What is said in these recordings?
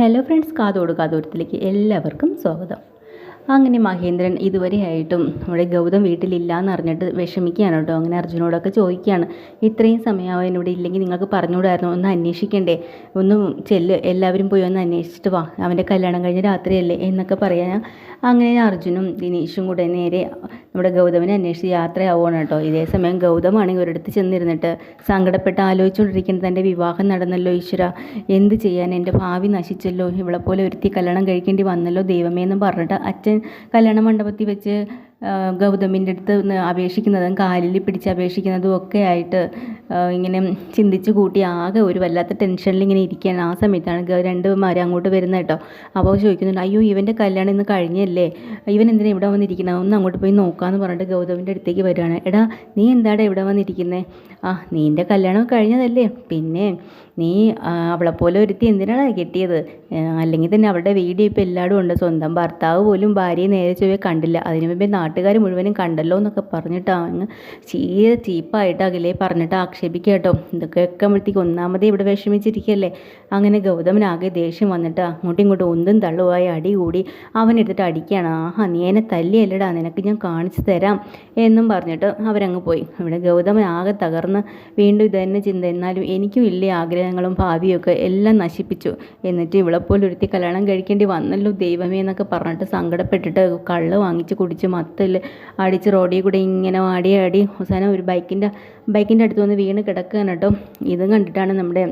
Hello friends കാതോട് കാതോരത്തിലേക്ക് എല്ലാവർക്കും സ്വാഗതം. അങ്ങനെ മഹേന്ദ്രൻ ഇതുവരെയായിട്ടും നമ്മുടെ ഗൗതം വീട്ടിലില്ല എന്ന് അറിഞ്ഞിട്ട് വിഷമിക്കുകയാണ് കേട്ടോ. അങ്ങനെ അർജുനോടൊക്കെ ചോദിക്കുകയാണ് ഇത്രയും സമയമാവും ഇവിടെ ഇല്ലെങ്കിൽ നിങ്ങൾക്ക് പറഞ്ഞുകൂടായിരുന്നു? ഒന്ന് അന്വേഷിക്കണ്ടേ? ഒന്ന് ചെല്ല് എല്ലാവരും പോയി ഒന്ന് അന്വേഷിച്ചിട്ട് വാ. അവന്റെ കല്യാണം കഴിഞ്ഞ രാത്രിയല്ലേ? എന്നൊക്കെ പറയാൻ അങ്ങനെ അർജുനും ദിനീഷും കൂടെ നേരെ നമ്മുടെ ഗൗതമിനെ അന്വേഷിച്ച് യാത്രയാവുകയാണ് കേട്ടോ. ഇതേ സമയം ഗൗതമാണെങ്കിൽ ഒരിടത്ത് ചെന്നിരുന്നിട്ട് സങ്കടപ്പെട്ട് ആലോചിച്ചുകൊണ്ടിരിക്കുന്നത് തന്റെ വിവാഹം നടന്നല്ലോ ഈശ്വര. എന്ത് ചെയ്യാൻ എന്റെ ഭാവി നശിച്ചല്ലോ? ഇവളെ പോലെ ഒരുത്തി കല്യാണം കഴിക്കേണ്ടി വന്നല്ലോ ദൈവമേ എന്ന് പറഞ്ഞിട്ട് അച്ഛൻ കല്യാണ മണ്ഡപത്തിൽ വെച്ച് ഗൗതമിന്റെ അടുത്ത് അപേക്ഷിക്കുന്നതും കാലിൽ പിടിച്ച് അപേക്ഷിക്കുന്നതും ഒക്കെ ആയിട്ട് ഇങ്ങനെ ചിന്തിച്ച് കൂട്ടി ആകെ ഒരു വല്ലാത്ത ടെൻഷനിൽ ഇങ്ങനെ ഇരിക്കുകയാണ് ആ സമയത്താണ് രണ്ടുമാരും അങ്ങോട്ട് വരുന്നത് കേട്ടോ. അപ്പോൾ ചോദിക്കുന്നുണ്ട് അയ്യോ ഇവന്റെ കല്യാണം ഇന്ന് കഴിഞ്ഞല്ലേ? ഇവൻ എന്തിനാണ് ഇവിടെ വന്നിരിക്കുന്നത്? ഒന്ന് അങ്ങോട്ട് പോയി നോക്കാമെന്ന് പറഞ്ഞിട്ട് ഗൗതമിന്റെ അടുത്തേക്ക് വരികയാണ്. എടാ നീ എന്താടാ ഇവിടെ വന്നിരിക്കുന്നത് ആ നീന്റെ കല്യാണം കഴിഞ്ഞതല്ലേ? പിന്നെ നീ അവളെ അവളെപ്പോലെ ഒരുത്തി എന്തിനാണ് കെട്ടിയത്? അല്ലെങ്കിൽ തന്നെ അവളുടെ വീഡിയോ ഇപ്പോൾ എല്ലായിടും ഉണ്ട്. സ്വന്തം ഭർത്താവ് പോലും ഭാര്യയെ നേരെ ചൊവ്വേ കണ്ടില്ല. അതിനു മുമ്പേ നാട്ടുകാർ മുഴുവനും കണ്ടല്ലോ എന്നൊക്കെ പറഞ്ഞിട്ട് അങ്ങ് ചീര ചീപ്പായിട്ട് അകലെ പറഞ്ഞിട്ട് ആക്ഷേപിക്കുക കേട്ടോ. ഇതൊക്കെ ആകുമ്പോഴത്തേക്ക് ഒന്നാമതേ ഇവിടെ വിഷമിച്ചിരിക്കുകയല്ലേ അങ്ങനെ ഗൗതമനാകെ ദേഷ്യം വന്നിട്ട് അങ്ങോട്ടും ഇങ്ങോട്ടും ഒന്നും തള്ളുവായി അടി കൂടി അവനെടുത്തിട്ട് അടിക്കുകയാണ് ആഹാ നീ എന്നെ തല്ലിയല്ലടാ നിനക്ക് ഞാൻ കാണിച്ചു തരാം എന്നും പറഞ്ഞിട്ട് അവരങ്ങ് പോയി. ഇവിടെ ഗൗതമൻ ആകെ തകർന്ന് വീണ്ടും ഇത് തന്നെ ചിന്ത. എന്നാലും എനിക്കും ഇല്ല ആഗ്രഹങ്ങളും ഭാവിയൊക്കെ എല്ലാം നശിപ്പിച്ചു. എന്നിട്ട് ഇവളെപ്പോലൊരുത്തി കല്യാണം കഴിക്കേണ്ടി വന്നല്ലോ ദൈവമേ എന്നൊക്കെ പറഞ്ഞിട്ട് സങ്കടപ്പെട്ടിട്ട് കള്ള് വാങ്ങിച്ച് കുടിച്ച് മത്തിൽ അടിച്ച് റോഡിൽ കൂടെ ഇങ്ങനെ ആടി ആടി അവസാനം ഒരു ബൈക്കിന്റെ ബൈക്കിന്റെ അടുത്ത് വന്ന് വീണ് കിടക്കുകയാണ് കേട്ടോ. ഇതും കണ്ടിട്ടാണ് നമ്മുടെ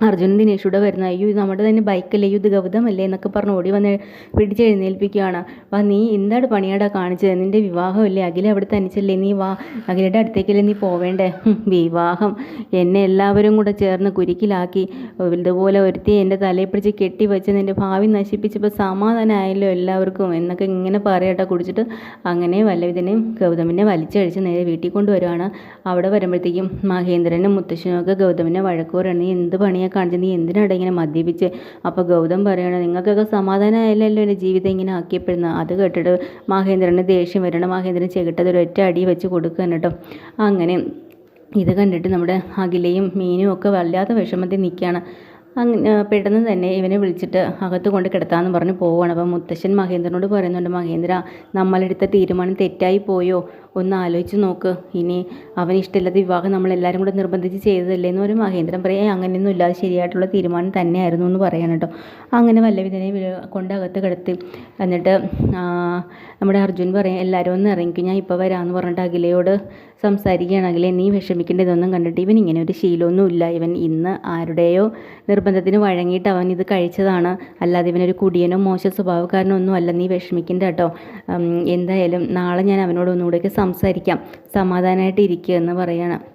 അർജുൻ ദിനേഷൂടെ വരുന്ന അയ്യോ ഇത് നമ്മുടെ തന്നെ ബൈക്കല്ലേ? ഇത് ഗൗതമല്ലേ എന്നൊക്കെ പറഞ്ഞ് ഓടി വന്ന് പിടിച്ചെഴുന്നേൽപ്പിക്കുകയാണ് വാ നീ എന്താണ് പണിയാടാ കാണിച്ചത്? നിന്റെ വിവാഹമല്ലേ? അഖില അവിടെ തനിച്ചല്ലേ? നീ വാ അഖിലയുടെ അടുത്തേക്കല്ലേ നീ പോവേണ്ടേ? വിവാഹം എന്നെ എല്ലാവരും കൂടെ ചേർന്ന് കുരുക്കിലാക്കി. ഇതുപോലെ ഒരുത്തി എന്റെ തലയിൽ പിടിച്ച് കെട്ടി വെച്ച് നിന്റെ ഭാവി നശിപ്പിച്ചപ്പോൾ സമാധാനമായല്ലോ എല്ലാവർക്കും എന്നൊക്കെ ഇങ്ങനെ പറയട്ടെ. കുടിച്ചിട്ട് അങ്ങനെ വല്ലവിധനെയും ഗൗതമിനെ വലിച്ചഴിച്ച് നേരെ വീട്ടിൽ കൊണ്ടുവരുവാണ് അവിടെ വരുമ്പോഴത്തേക്കും മഹേന്ദ്രനും മുത്തശ്ശനും ഒക്കെ ഗൗതമിനെ നീ എന്ത് പണിയാണ് കാണിച്ചത് നീ എന്തിനാണ് ഇങ്ങനെ മദ്യപിച്ച്? അപ്പോൾ ഗൗതം പറയണം നിങ്ങൾക്കൊക്കെ സമാധാനമായല്ലോ എന്റെ ജീവിതം ഇങ്ങനെ ആക്കിയപ്പെടുന്ന? അത് കേട്ടിട്ട് മഹേന്ദ്രന് ദേഷ്യം വരണം. മഹേന്ദ്രൻ ചെകിട്ടത് ഒരൊറ്റ അടി വെച്ച് കൊടുക്കാൻ കേട്ടോ. അങ്ങനെ ഇത് കണ്ടിട്ട് നമ്മുടെ അഖിലയും മീനും ഒക്കെ വല്ലാത്ത വിഷമത്തിൽ നിൽക്കുകയാണ്. അങ്ങനെ പെട്ടെന്ന് തന്നെ ഇവനെ വിളിച്ചിട്ട് അകത്ത് കൊണ്ട് കിടത്താമെന്ന് പറഞ്ഞ് പോവുകയാണ്. അപ്പോൾ മുത്തശ്ശൻ മഹേന്ദ്രനോട് പറയുന്നുണ്ട് മഹേന്ദ്ര നമ്മളെടുത്ത തീരുമാനം തെറ്റായി പോയോ? ഒന്ന് ആലോചിച്ച് നോക്ക്. ഇനി അവൻ ഇഷ്ടമില്ലാത്ത വിവാഹം നമ്മളെല്ലാവരും കൂടെ നിർബന്ധിച്ച് ചെയ്തതല്ലേ? എന്ന് ഒരു മഹേന്ദ്രൻ പറയാം അങ്ങനെയൊന്നും ഇല്ലാതെ ശരിയായിട്ടുള്ള തീരുമാനം തന്നെയായിരുന്നു എന്ന് പറയണം കേട്ടോ. അങ്ങനെ വല്ലവിധനെ കൊണ്ട് അകത്ത് കിടത്തി. എന്നിട്ട് നമ്മുടെ അർജുൻ പറയും എല്ലാവരും ഒന്ന് ഇറങ്ങിക്കും. ഞാൻ ഇപ്പോൾ വരാമെന്ന് പറഞ്ഞിട്ട് അഖിലയോട് സംസാരിക്കുകയാണ് അഖിലെ നീ വിഷമിക്കേണ്ടതൊന്നും കണ്ടിട്ട് ഇവൻ ഇങ്ങനെ ഒരു ശീലമൊന്നുമില്ല. ഇവൻ ഇന്ന് ആരുടെയോ നിർബന്ധത്തിന് വഴങ്ങിയിട്ട് അവൻ ഇത് കഴിച്ചതാണ്. അല്ലാതെ ഇവനൊരു കുടിയനോ മോശ സ്വഭാവക്കാരനോ ഒന്നും അല്ല. നീ വിഷമിക്കേണ്ട കേട്ടോ. എന്തായാലും നാളെ ഞാൻ അവനോട് ഒന്നുകൂടെയൊക്കെ സംസാരിക്കാം. സമാധാനമായിട്ട് ഇരിക്കുക എന്ന് പറയണം.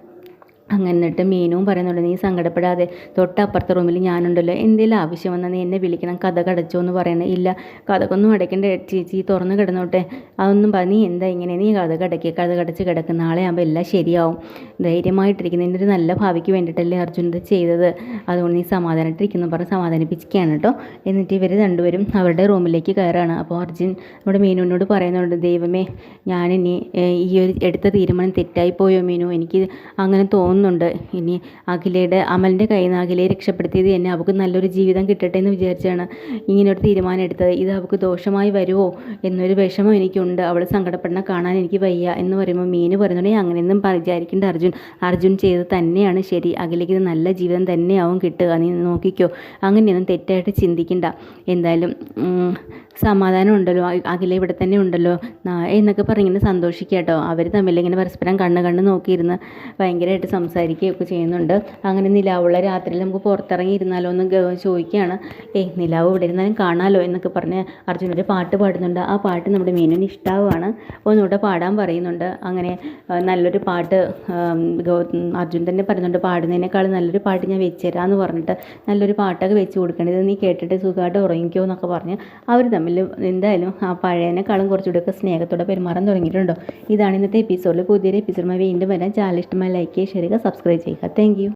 അങ്ങനെ എന്നിട്ട് മീനവും പറയുന്നുണ്ട് നീ സങ്കടപ്പെടാതെ തൊട്ടപ്പുറത്തെ റൂമിൽ ഞാനുണ്ടല്ലോ. എന്തെങ്കിലും ആവശ്യം വന്നാൽ നീ എന്നെ വിളിക്കണം. കഥ കടച്ചോ എന്ന് പറയുന്നത്. ഇല്ല കഥക്കൊന്നും അടയ്ക്കേണ്ട. ചേച്ചി തുറന്ന് കിടന്നോട്ടെ. അതൊന്നും നീ എന്താ ഇങ്ങനെ? നീ കഥ കടക്കിയ കഥ കടച്ച് കിടക്കും നാളെ ആകുമ്പോൾ എല്ലാം ശരിയാവും. ധൈര്യമായിട്ടിരിക്കുന്ന നിന്റെ ഒരു നല്ല ഭാവിക്ക് വേണ്ടിയിട്ടല്ലേ അർജുൻ ഇത് ചെയ്തത്. അതുകൊണ്ട് നീ സമാധാനമായിട്ടിരിക്കുന്നു പറഞ്ഞ് സമാധാനിപ്പിക്കുകയാണ് കേട്ടോ. എന്നിട്ട് ഇവർ രണ്ടുപേരും അവരുടെ റൂമിലേക്ക് കയറാണ്. അപ്പോൾ അർജുൻ നമ്മുടെ മീനുവിനോട് പറയുന്നുണ്ട് ദൈവമേ ഞാനിനി ഈ ഒരു എടുത്ത തീരുമാനം തെറ്റായി പോയോ മീനു? എനിക്ക് അങ്ങനെ തോന്നുന്നു തോന്നുന്നുണ്ട്. ഇനി അഖിലയുടെ അമലിന്റെ കയ്യിൽ നിന്ന് അഖിലയെ രക്ഷപ്പെടുത്തിയത് തന്നെ അവൾക്ക് നല്ലൊരു ജീവിതം കിട്ടട്ടെ എന്ന് വിചാരിച്ചാണ് ഇങ്ങനൊരു തീരുമാനം എടുത്തത്. ഇത് അവൾക്ക് ദോഷമായി വരുമോ എന്നൊരു വിഷമം എനിക്കുണ്ട്. അവൾ സങ്കടപ്പെടണം കാണാൻ എനിക്ക് വയ്യ എന്ന് പറയുമ്പോൾ മീന് പറയുന്നുണ്ടെങ്കിൽ അങ്ങനെയൊന്നും വിചാരിക്കേണ്ട അർജുൻ. അർജുൻ ചെയ്തത് തന്നെയാണ് ശരി. അഖിലേക്ക് നല്ല ജീവിതം തന്നെയാവും കിട്ടുക. നീ നോക്കിക്കോ. അങ്ങനെയൊന്നും തെറ്റായിട്ട് ചിന്തിക്കണ്ട. എന്തായാലും സമാധാനം ഉണ്ടല്ലോ. അഖില ഇവിടെ തന്നെ ഉണ്ടല്ലോ. എന്നൊക്കെ പറഞ്ഞിങ്ങനെ സന്തോഷിക്കുക കേട്ടോ. അവർ തമ്മിൽ ഇങ്ങനെ പരസ്പരം കണ്ണ് കണ്ണ് നോക്കിയിരുന്ന് ഭയങ്കരമായിട്ട് സംസാരിക്കുകയൊക്കെ ചെയ്യുന്നുണ്ട്. അങ്ങനെ നിലാവുള്ള രാത്രിയിൽ നമുക്ക് പുറത്തിറങ്ങി ഇരുന്നാലോ എന്ന് ചോദിക്കുകയാണ്. ഏയ് നിലാവ് ഇവിടെ ഇരുന്നാലും കാണാമല്ലോ എന്നൊക്കെ പറഞ്ഞ് അർജുൻ ഒരു പാട്ട് പാടുന്നുണ്ട്. ആ പാട്ട് നമ്മുടെ മീനിന് ഇഷ്ടമാണ് ഒന്നുകൂടെ പാടാൻ പറയുന്നുണ്ട്. അങ്ങനെ നല്ലൊരു പാട്ട് അർജുൻ തന്നെ പറയുന്നുണ്ട് പാടുന്നതിനേക്കാൾ നല്ലൊരു പാട്ട് ഞാൻ വെച്ചുതരാമെന്ന് പറഞ്ഞിട്ട് നല്ലൊരു പാട്ടൊക്കെ വെച്ച് കൊടുക്കേണ്ടത് നീ കേട്ടിട്ട് സുഖമായിട്ട് ഉറങ്ങിക്കോ എന്നൊക്കെ പറഞ്ഞ് അവർ തമ്മിൽ എന്തായാലും ആ പഴയതിനേക്കാളും കുറച്ചുകൂടെയൊക്കെ സ്നേഹത്തോടെ പെരുമാറാൻ തുടങ്ങിയിട്ടുണ്ടോ. ഇതാണ് ഇന്നത്തെ എപ്പിസോഡിൽ പുതിയൊരു എപ്പിസോഡുമായി വീണ്ടും വരാൻ ചാനൽ ഇഷ്ടമായി ലൈക്ക് ചെയ്യുക ഷെയർ ചെയ്യുക സബ്സ്ക്രൈബ് ചെയ്യുക താങ്ക്